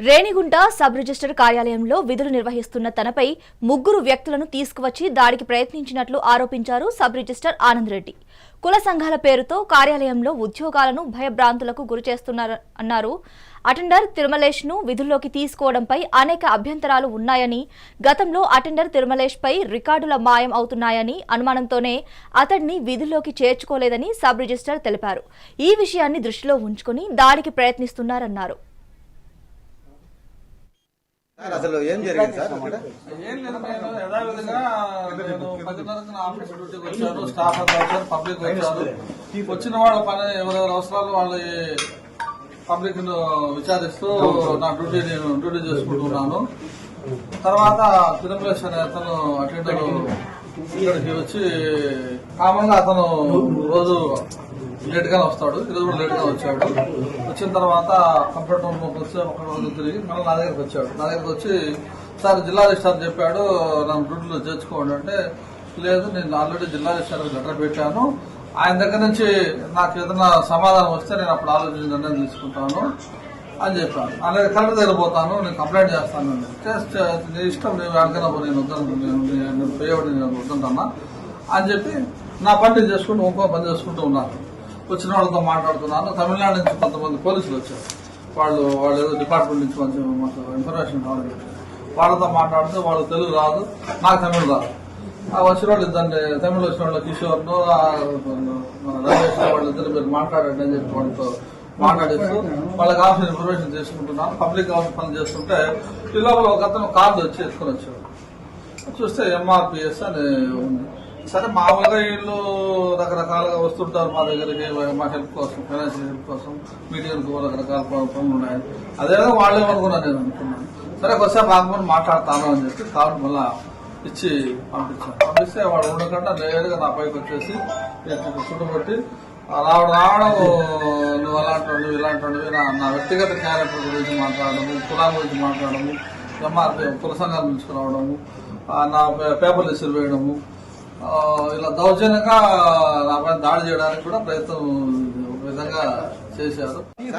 Renigunta sub register కార్యాలయంలో విధులు నిర్వహిస్తున్న తనపై ముగ్గురు వ్యక్తులను తీసుకువచ్చి దాడికి ప్రయత్నించినట్లు ఆరోపించారు సబ్ రిజిస్టర్ ఆనంద్ రెడ్డి. కుల సంఘాల పేరుతో కార్యాలయంలో ఉద్యోగాలను భయభ్రాంతులకు గురిచేస్తున్నారన్నారు అటెండర్ తిరుమలేష్ను విధుల్లోకి తీసుకోవడంపై అనేక అభ్యంతరాలు ఉన్నాయని గతంలో అటెండర్ తిరుమలేష్ పై రికార్డుల మాయం అవుతున్నాయని అనుమానంతోనే అతడిని విధుల్లోకి చేర్చుకోలేదని సబ్ రిజిస్టర్ తెలిపారు. ఈ విషయాన్ని దృష్టిలో ఉంచుకుని దాడికి ప్రయత్నిస్తున్నారన్నారు. సార్ అసలు ఏం జరిగింది సార్ ఏం లేదు నేను యథావిధిగా నేను పదిన్నరకు నా ఆఫీస్ డ్యూటీకి వచ్చాను స్టాఫ్ అంతా వచ్చారు పబ్లిక్ వచ్చారు. వచ్చిన వాళ్ళ పని ఎవరెవరి అవసరాలు వాళ్ళ పబ్లిక్ విచారిస్తూ నా డ్యూటీ నేను డ్యూటీ చేసుకుంటున్నాను. తర్వాత తిరుమలేష్ అనే అతను అటెండర్ ఇక్కడికి వచ్చి కామన్గా అతను రోజు లేట్ గానే వస్తాడు ఈరోజు కూడా లేట్గా వచ్చాడు. వచ్చిన తర్వాత కంప్యూటర్ రూమ్ వచ్చి ఒక రోజు తిరిగి మళ్ళీ నా దగ్గరికి వచ్చాడు. నా దగ్గరికి వచ్చి సార్ జిల్లా రిజిస్టార్ చెప్పాడు నన్ను డ్యూటీలో చేర్చుకోండి అంటే లేదు నేను ఆల్రెడీ జిల్లా రిజిస్టార్ లెటర్ పెట్టాను. ఆయన దగ్గర నుంచి నాకు ఏదైనా సమాధానం వస్తే నేను అప్పుడు ఆలోచించి నిర్ణయం తీసుకుంటాను అని చెప్పాను అలాగే కలెక్టర్ దగ్గర పోతాను నేను కంప్లైంట్ చేస్తాను అని. నీ ఇష్టం నేను ఎక్కడికైనా నేను వద్దాను నేను నేను పేయబడి నేను వద్దంటన్నా అని చెప్పి నా పని నేను చేసుకుంటూ ఇంకో పని చేసుకుంటూ ఉన్నాను. వచ్చిన వాళ్ళతో మాట్లాడుతున్నాను. తమిళనాడు నుంచి కొంతమంది పోలీసులు వచ్చారు. వాళ్ళు వాళ్ళు ఏదో డిపార్ట్మెంట్ నుంచి కొంచెం మాకు ఇన్ఫర్మేషన్ కావాలి వాళ్ళతో మాట్లాడితే వాళ్ళు తెలుగు రాదు నాకు తమిళ రాదు. ఆ వచ్చిన వాళ్ళు ఇద్దరు తమిళ వచ్చిన వాళ్ళు కిషోర్ను ఆ రమేష్ వాళ్ళిద్దరు మీరు మాట్లాడండి అని చెప్పి వాళ్ళతో మాట్లాడిస్తూ వాళ్ళకి కావాల్సిన ఇన్ఫర్మేషన్ తీసుకుంటున్నాను. పబ్లిక్ కావాల్సిన పని చేస్తుంటే ఈ లోపల ఒక అతను కార్డు వచ్చి ఎత్తుకొని వచ్చాడు. చూస్తే ఎంఆర్పిఎస్ అని ఉంది. సరే మామూలుగా వీళ్ళు రకరకాలుగా వస్తుంటారు మా దగ్గరికి మా హెల్ప్ కోసం ఫైనాన్షియల్ హెల్ప్ కోసం మీటింగ్ రకరకాల ప- పనులు ఉన్నాయి. అదే వాళ్ళు ఏమనుకున్నా నేను అనుకున్నాను. సరే ఒకసారి రాకపోతే మాట్లాడతాను అని చెప్పి కావడం మళ్ళా ఇచ్చి పంపించాను. పంపిస్తే వాడు ఉండకుండా నేరుగా నా పైకి వచ్చేసి చుట్టుపట్టి రావడం రావడం నువ్వు అలాంటి వాడివి, ఇలాంటి నా నా వ్యక్తిగత క్యారెక్టర్ గురించి మాట్లాడము కులం గురించి మాట్లాడము ఎంఆర్పీ కుల సంఘాల నుంచి రావడము నా పే- పేపర్లు ఇసురు వేయడము ఇలా దౌర్జన్యంగా నా పైన దాడి చేయడానికి కూడా ప్రయత్నం ఒక విధంగా చేశారు.